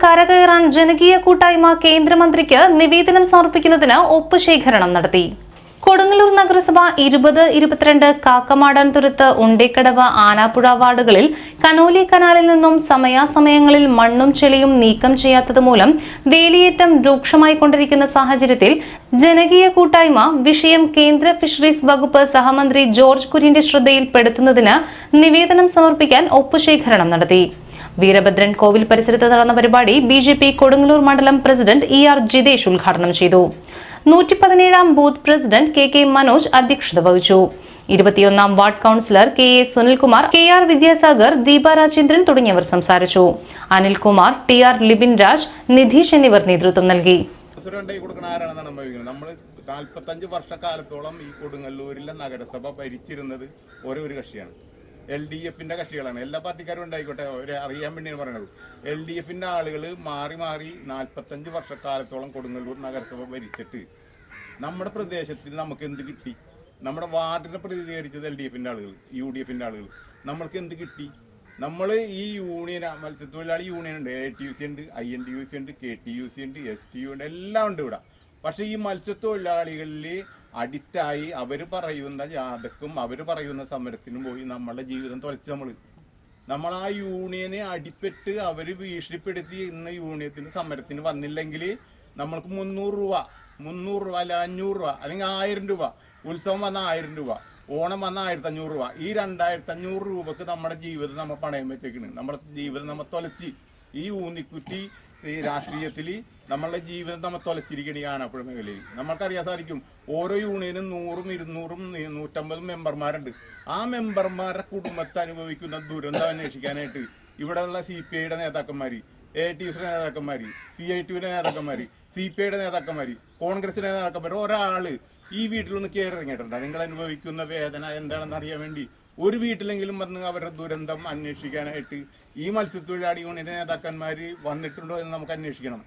കരകയറാൻ ജനകീയ കൂട്ടായ്മ കേന്ദ്രമന്ത്രിക്ക് നിവേദനം സമർപ്പിക്കുന്നതിന് ഒപ്പുശേഖരണം നടത്തി. കൊടുങ്ങല്ലൂർ നഗരസഭ ഇരുപത് ഇരുപത്തിരണ്ട് കാക്കമാടാൻ തുരുത്ത് ഉണ്ടേക്കടവ് ആനാപ്പുഴ വാർഡുകളിൽ കനോലി കനാലിൽ നിന്നും സമയാസമയങ്ങളിൽ മണ്ണും ചെളിയും നീക്കം ചെയ്യാത്തത് മൂലം വേലിയേറ്റം രൂക്ഷമായിക്കൊണ്ടിരിക്കുന്ന സാഹചര്യത്തിൽ ജനകീയ കൂട്ടായ്മ വിഷയം കേന്ദ്ര ഫിഷറീസ് വകുപ്പ് സഹമന്ത്രി ജോർജ് കുര്യന്റെ ശ്രദ്ധയിൽപ്പെടുത്തുന്നതിന് നിവേദനം സമർപ്പിക്കാൻ ഒപ്പുശേഖരണം നടത്തി. വീരഭദ്രൻ കോവിൽ പരിസരത്ത് നടന്ന പരിപാടി ബി ജെ പി കൊടുങ്ങല്ലൂർ മണ്ഡലം പ്രസിഡന്റ് ഇ ആർ ജിതേഷ് ഉദ്ഘാടനം ചെയ്തു. നൂറ്റി പതിനേഴാം booth president K K Manoj അധ്യക്ഷത വഹിച്ചു. ഇരുപത്തിയൊന്നാം ward councillor K A Sunilkumar K R Vidyasagar Deepa Rajendran തുടങ്ങിയവർ സംസാരിച്ചു. അനിൽകുമാർ ടി ആർ ലിബിൻ രാജ് നിധീഷ് എന്നിവർ നേതൃത്വം നൽകി. നാൽപ്പത്തഞ്ച് വർഷക്കാലത്തോളം ഈ കൊടുങ്ങല്ലൂരിലെ നഗരസഭ ഭരിച്ചിരുന്നത് ഓരോ ഒരു കക്ഷിയാണ്. എൽ ഡി എഫിന്റെ കക്ഷികളാണ്. എല്ലാ പാർട്ടിക്കാരും ഉണ്ടായിക്കോട്ടെ ഒരു അറിയാൻ വേണ്ടിയാണ് പറയുന്നത് എൽ ഡി എഫിന്റെ ആളുകൾ മാറി മാറി നാൽപ്പത്തഞ്ച് വർഷക്കാലത്തോളം കൊടുങ്ങല്ലൂർ നഗരസഭ ഭരിച്ചിട്ട് നമ്മുടെ പ്രദേശത്തിൽ നമുക്ക് എന്ത് കിട്ടി? നമ്മുടെ വാർഡിനെ പ്രതിനിധീകരിച്ചത് എൽ ഡി എഫിന്റെ ആളുകൾ യു ഡി എഫിന്റെ ആളുകൾ നമ്മൾക്ക് എന്ത് കിട്ടി? നമ്മൾ ഈ യൂണിയൻ മത്സ്യത്തൊഴിലാളി യൂണിയൻ ഉണ്ട്. എ ടി യു സി ഉണ്ട് I N T U C ഉണ്ട് കെ ടി യു സി ഉണ്ട് എസ് ടി യു ഉണ്ട് എല്ലാം ഉണ്ട് ഇവിടെ. പക്ഷേ ഈ മത്സ്യത്തൊഴിലാളികളിൽ അഡിക്റ്റായി അവർ പറയുന്ന ജാഥക്കും അവർ പറയുന്ന സമരത്തിനും പോയി നമ്മളുടെ ജീവിതം തുലച്ച് നമ്മൾ നമ്മൾ ആ യൂണിയനെ അടിപ്പെട്ട് അവർ ഭീഷണിപ്പെടുത്തി ഇന്ന് യൂണിയത്തിന് സമരത്തിന് വന്നില്ലെങ്കിൽ നമ്മൾക്ക് മുന്നൂറ് രൂപ മുന്നൂറ് രൂപ അല്ല അഞ്ഞൂറ് രൂപ അല്ലെങ്കിൽ ആയിരം രൂപ. ഉത്സവം വന്ന ആയിരം രൂപ ഓണം വന്ന ആയിരത്തി അഞ്ഞൂറ് രൂപ. ഈ രണ്ടായിരത്തി അഞ്ഞൂറ് രൂപക്ക് നമ്മുടെ ജീവിതം നമ്മൾ പണയം വെച്ചേക്കണ്. നമ്മുടെ ജീവിതം നമ്മൾ തുലച്ച് ഈ ഊന്നിക്കുറ്റി ഈ രാഷ്ട്രീയത്തിൽ നമ്മളുടെ ജീവിതം നമ്മൾ തൊലച്ചിരിക്കണിയാണ് ഈ മേഖലയിൽ. നമ്മൾക്കറിയാൻ സാധിക്കും ഓരോ യൂണിയനും നൂറും ഇരുന്നൂറും നൂറ്റമ്പതും മെമ്പർമാരുണ്ട്. ആ മെമ്പർമാരുടെ കുടുംബത്തെ അനുഭവിക്കുന്ന ദുരന്തം അന്വേഷിക്കാനായിട്ട് ഇവിടെയുള്ള സി പി ഐയുടെ നേതാക്കന്മാർ എ ടി യുസിന്റെ നേതാക്കന്മാർ സി ഐ ടിയുടെ നേതാക്കന്മാർ സി പി ഐയുടെ നേതാക്കന്മാർ കോൺഗ്രസിന്റെ നേതാക്കന്മാർ ഒരാൾ ഈ വീട്ടിലൊന്ന് കയറി ഇറങ്ങിയിട്ടുണ്ട് നിങ്ങൾ അനുഭവിക്കുന്ന വേദന എന്താണെന്ന് അറിയാൻ വേണ്ടി ഒരു വീട്ടിലെങ്കിലും വന്ന് അവരുടെ ദുരന്തം അന്വേഷിക്കാനായിട്ട് ഈ മത്സ്യത്തൊഴിലാളി യൂണിയന്റെ നേതാക്കന്മാർ വന്നിട്ടുണ്ടോ എന്ന് നമുക്ക് അന്വേഷിക്കണം.